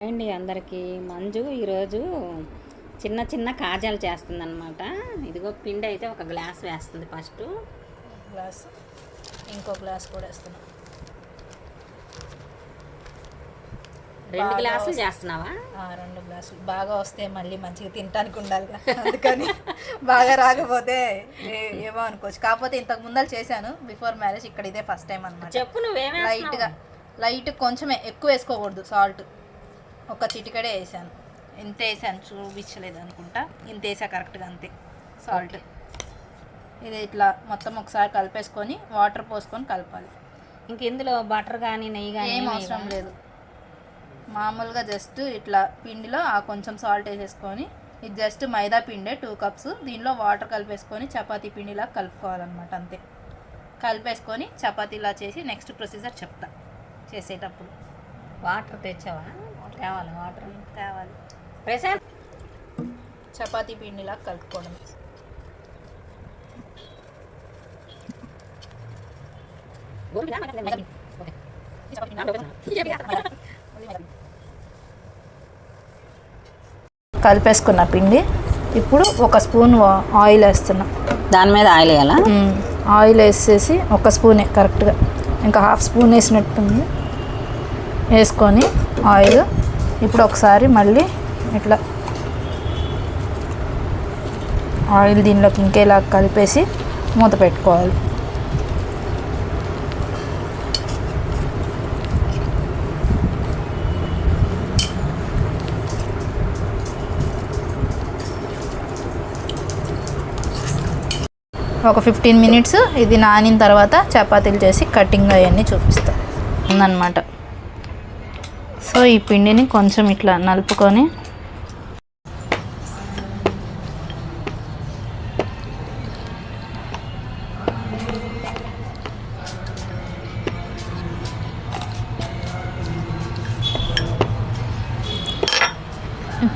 అండి అందరికీ మంజు ఈరోజు చిన్న చిన్న కాజాలు చేస్తుందన్నమాట. ఇదిగో పిండి అయితే ఒక గ్లాస్ వేస్తుంది ఫస్ట్. గ్లాస్. ఇంకో గ్లాస్ కూడా వేస్తున్నాం. రెండు గ్లాసులు. చేస్తున్నావా? ఆ, రెండు గ్లాసులు. బాగా వస్తే మళ్ళీ మంచిగా తినడానికి ఉండాలి. అందుకని బాగా రాకపోతే ఏమో అనుకోవచ్చు. కాకపోతే ఇంతకు ముందర చేశాను. బిఫోర్ మ్యారేజ్ ఇక్కడ ఇదే ఫస్ట్ టైం అనమాట చెప్పు నువ్వేమే లైట్గా లైట్ కొంచెమే ఎక్కువ వేసుకోకూడదు సాల్ట్. ఒక చిటికడే వేసాను. ఇంత వేసాను చూపించలేదు అనుకుంటా. ఇంత వేసా కరెక్ట్గా అంతే. సాల్ట్ ఇది ఇట్లా మొత్తం ఒకసారి కలిపేసుకొని వాటర్ పోసుకొని కలపాలి. ఇంక ఇందులో బటర్ కానీ నెయ్యి కానీ ఏం అవసరం లేదు. మామూలుగా జస్ట్ ఇట్లా పిండిలో ఆ కొంచెం సాల్ట్ వేసేసుకొని ఇది జస్ట్ మైదా పిండే టూ కప్స్ దీనిలో వాటర్ కలిపేసుకొని చపాతీ పిండిలా కలుపుకోవాలన్నమాట అంతే. కలిపేసుకొని చపాతీలా చేసి నెక్స్ట్ ప్రొసీజర్ చెప్తా. చేసేటప్పుడు. వాటర్ తెచ్చావా? తేవాలి వాటర్? తేవాలి ప్రశాంత్! చపాతీ పిండిలా కలుపుకోవడం. కలిపేసుకున్న పిండి. ఇప్పుడు ఒక స్పూన్ ఆయిల్ వేస్తున్నా. దాని మీద ఆయిల్ వేయాలా. ఆయిల్ వేసేసి ఒక స్పూనే కరెక్ట్గా. ఇంకా హాఫ్ స్పూన్ వేసినట్టుంది. వేసుకొని ఆయిల్ ఇప్పుడు ఒకసారి మళ్ళీ ఇట్లా ఆయిల్ దీనిలోకి ఇంకేలా కలిపేసి మూత పెట్టుకోవాలి. ఒక ఫిఫ్టీన్ మినిట్స్ ఇది నానిన తర్వాత చపాతీలు చేసి కటింగ్ అవన్నీ చూపిస్తా. ఉందన్నమాట. సో ఈ పిండిని కొంచెం ఇట్లా నలుపుకొని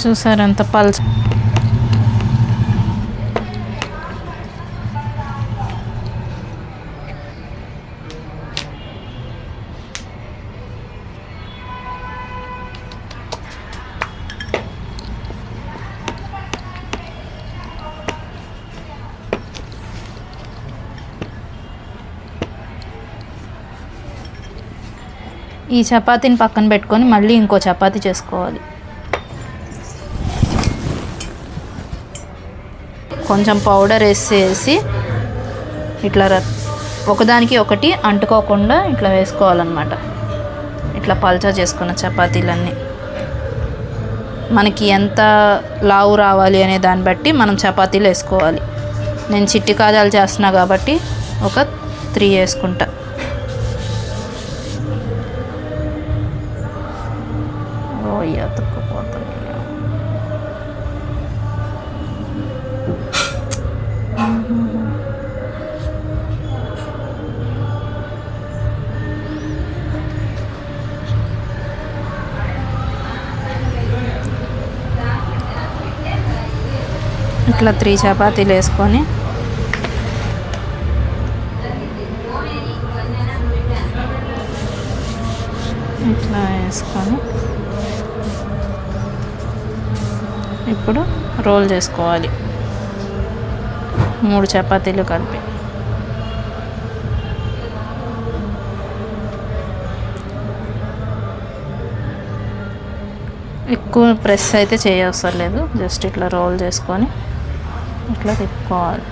చూసారు ఎంత పల్స్ ఈ చపాతీని పక్కన పెట్టుకొని మళ్ళీ ఇంకో చపాతీ చేసుకోవాలి. కొంచెం పౌడర్ వేసేసి ఇట్లా ర- ఒకదానికి ఒకటి అంటుకోకుండా ఇట్లా వేసుకోవాలన్నమాట. ఇట్లా పల్చా చేసుకున్న చపాతీలన్నీ. మనకి ఎంత లావు రావాలి అనే దాన్ని బట్టి మనం చపాతీలు వేసుకోవాలి. నేను చిట్టి కాజాలు చేస్తున్నా కాబట్టి ఒక త్రీ వేసుకుంటా. ఇట్లా త్రీ చపాతీలు వేసుకొని ఇట్లా వేసుకొని ఇప్పుడు రోల్ చేసుకోవాలి. మూడు చపాతీలు కలిపి. ఎక్కువ ప్రెస్ అయితే చేయవసరం లేదు. జస్ట్ ఇట్లా రోల్ చేసుకొని ఇట్లా తిప్పుకోవాలి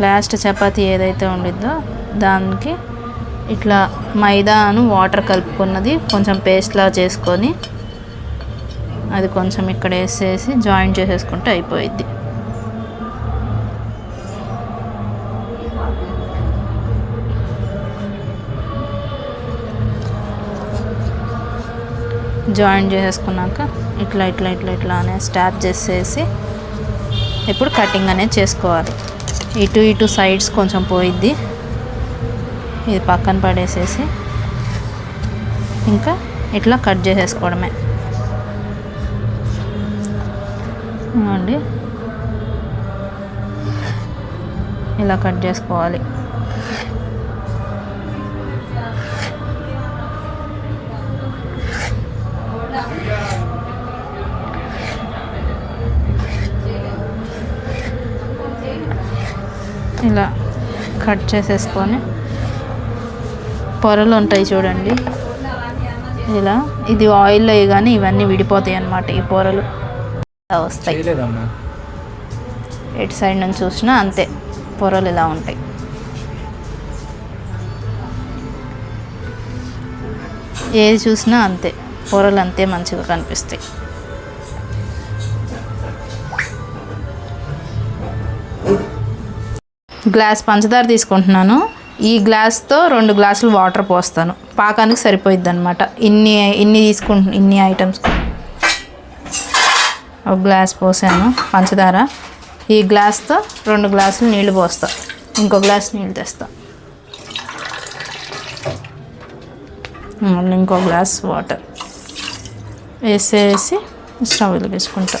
లాస్ట్ చపాతి ఏదైతే ఉండిద్దో దానికి ఇట్లా మైదాను వాటర్ కలుపుకున్నది కొంచెం పేస్ట్లా చేసుకొని అది కొంచెం ఇక్కడ వేసేసి జాయింట్ చేసేసుకుంటే అయిపోయిద్ది. జాయింట్ చేసేసుకున్నాక ఇట్లా ఇట్లా ఇట్లా ఇట్లా అనే స్టాప్ చేసేసి ఇప్పుడు కటింగ్ అనేది చేసుకోవాలి. ఇటు ఇటు సైడ్స్ కొంచెం పోయిద్ది. ఇది పక్కన పడేసేసి ఇంకా ఇట్లా కట్ చేసేసుకోవడమే. అండి ఇలా కట్ చేసుకోవాలి. కట్ చేసేసుకొని పొరలు ఉంటాయి చూడండి. ఇలా ఇది ఆయిల్లో కానీ ఇవన్నీ విడిపోతాయి అన్నమాట ఈ పొరలు. వస్తాయి. ఎటు సైడ్ నుంచి చూసినా అంతే పొరలు ఇలా ఉంటాయి. ఏది చూసినా అంతే పొరలు అంతే మంచిగా కనిపిస్తాయి. గ్లాస్ పంచదార తీసుకుంటున్నాను. ఈ గ్లాస్తో రెండు గ్లాసులు వాటర్ పోస్తాను. పాకానికి సరిపోయిద్ది అనమాట ఇన్ని ఇన్ని తీసుకుంటు ఇన్ని ఐటమ్స్. ఒక గ్లాస్ పోసాను పంచదార. ఈ గ్లాస్తో రెండు గ్లాసులు నీళ్ళు పోస్తా. ఇంకో గ్లాస్ నీళ్ళు తెస్తా. మళ్ళీ ఇంకో గ్లాస్ వాటర్. వేసేసి స్టవ్ వెలిగించుకుంటా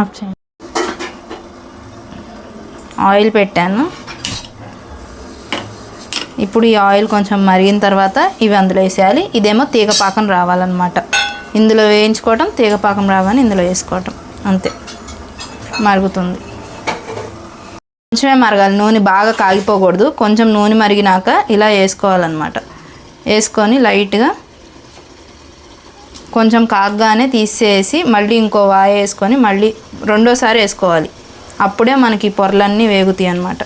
ఆఫ్ చేయండి ఆయిల్ పెట్టాను. ఇప్పుడు ఈ ఆయిల్ కొంచెం మరిగిన తర్వాత ఇవి అందులో వేసేయాలి. ఇదేమో తీగపాకం రావాలన్నమాట. ఇందులో వేయించుకోవటం తీగపాకం రావని ఇందులో వేసుకోవటం. అంతే. మరుగుతుంది. కొంచెమే మరగాలి. నూనె బాగా కాగిపోకూడదు. కొంచెం నూనె మరిగినాక ఇలా వేసుకోవాలన్నమాట. వేసుకొని లైట్గా కొంచెం కాగ్గానే తీసేసి మళ్ళీ ఇంకో వాయ వేసుకొని మళ్ళీ రెండోసారి వేసుకోవాలి. అప్పుడే మనకి పొరలన్నీ వేగుతాయి అన్నమాట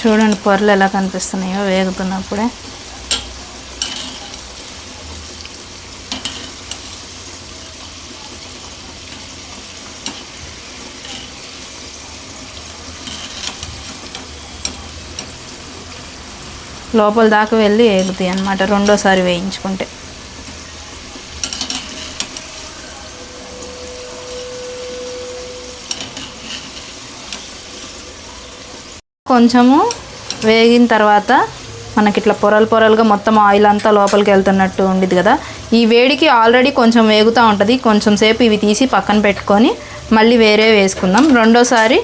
చూడండి పొరలు ఎలా కనిపిస్తున్నాయో వేగుతున్నప్పుడే. లోపల దాకా వెళ్ళి వేగుతాయి అన్నమాట రెండోసారి వేయించుకుంటే. కొంచెము వేగిన తర్వాత మనకి ఇట్లా పొరలు పొరలుగా మొత్తం ఆయిల్ అంతా లోపలికి వెళ్తున్నట్టు ఉండిద్ది కదా. ఈ వేడికి ఆల్రెడీ కొంచెం వేగుతూ ఉంటుంది. కొంచెం సేపు ఇవి తీసి పక్కన పెట్టుకొని మళ్ళీ వేరే వేసుకుందాం. రెండోసారి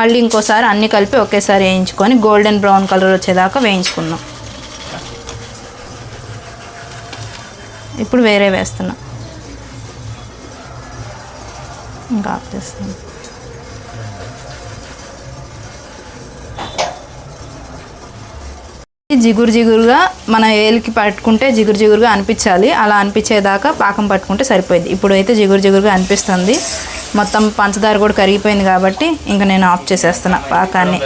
మళ్ళీ ఇంకోసారి అన్నీ కలిపి ఒకేసారి వేయించుకొని గోల్డెన్ బ్రౌన్ కలర్ వచ్చేదాకా వేయించుకుందాం. ఇప్పుడు వేరే వేస్తున్నా. ఇంకా ఆఫ్ జిగురు జిగురుగా మన ఏలికి పట్టుకుంటే జిగురు జిగురుగా అనిపించాలి. అలా అనిపించేదాకా పాకం పట్టుకుంటే సరిపోయింది. ఇప్పుడు అయితే జిగురు జిగురుగా అనిపిస్తుంది. మొత్తం పంచదార కూడా కరిగిపోయింది కాబట్టి ఇంకా నేను ఆఫ్ చేసేస్తున్నా పాకాన్ని.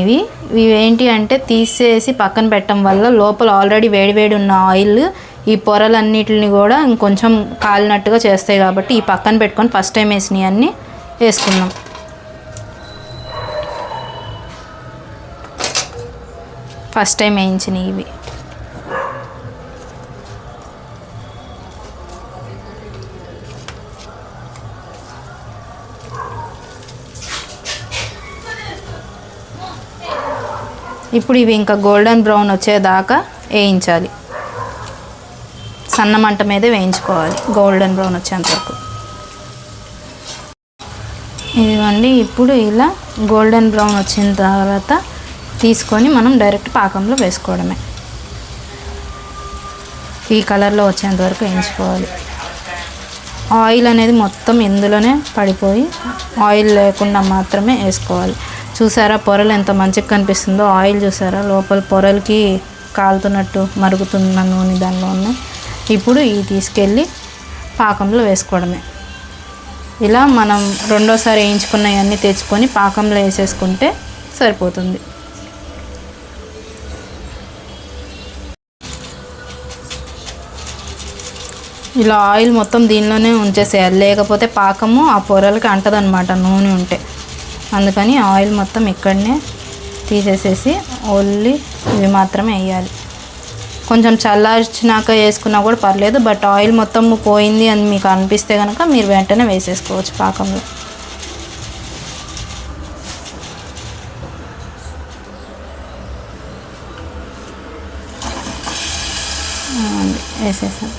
ఇవి ఇవి ఏంటి అంటే తీసేసి పక్కన పెట్టడం వల్ల లోపల ఆల్రెడీ వేడివేడి ఉన్న ఆయిల్ ఈ పొరలన్నిటిని కూడా ఇంకొంచెం కాలినట్టుగా చేస్తాయి కాబట్టి ఈ పక్కన పెట్టుకొని ఫస్ట్ టైం వేసినవి అన్నీ వేసుకుందాం. ఫస్ట్ టైం వేయించినవి ఇవి. ఇప్పుడు ఇవి ఇంకా గోల్డెన్ బ్రౌన్ వచ్చేదాకా వేయించాలి. సన్న మంట మీదే వేయించుకోవాలి గోల్డెన్ బ్రౌన్ వచ్చేంత వరకు. ఇదిగోండి ఇప్పుడు ఇలా గోల్డెన్ బ్రౌన్ వచ్చిన తర్వాత తీసుకొని మనం డైరెక్ట్ పాకంలో వేసుకోవడమే. ఈ కలర్లో వచ్చేంత వరకు వేయించుకోవాలి. ఆయిల్ అనేది మొత్తం ఇందులోనే పడిపోయి ఆయిల్ లేకుండా మాత్రమే వేసుకోవాలి. చూసారా పొరలు ఎంత మంచిగా కనిపిస్తుందో? ఆయిల్ చూసారా? లోపల పొరలకి కాలుతున్నట్టు మరుగుతున్న నూనె దానిలో ఉన్నాయి. ఇప్పుడు ఇవి తీసుకెళ్ళి పాకంలో వేసుకోవడమే. ఇలా మనం రెండోసారి వేయించుకున్నవన్నీ తెచ్చుకొని పాకంలో వేసేసుకుంటే సరిపోతుంది. ఇలా ఆయిల్ మొత్తం దీనిలోనే ఉంచేసేయాలి. లేకపోతే పాకము ఆ పొరలకి అంటదనమాట నూనె ఉంటే. అందుకని ఆయిల్ మొత్తం ఇక్కడనే తీసేసేసి ఓన్లీ ఇవి మాత్రమే వేయాలి. కొంచెం చల్లార్చినాక వేసుకున్నా కూడా పర్లేదు బట్ ఆయిల్ మొత్తం పోయింది అని మీకు అనిపిస్తే కనుక మీరు వెంటనే వేసేసుకోవచ్చు పాకంలో. వేసేసాను.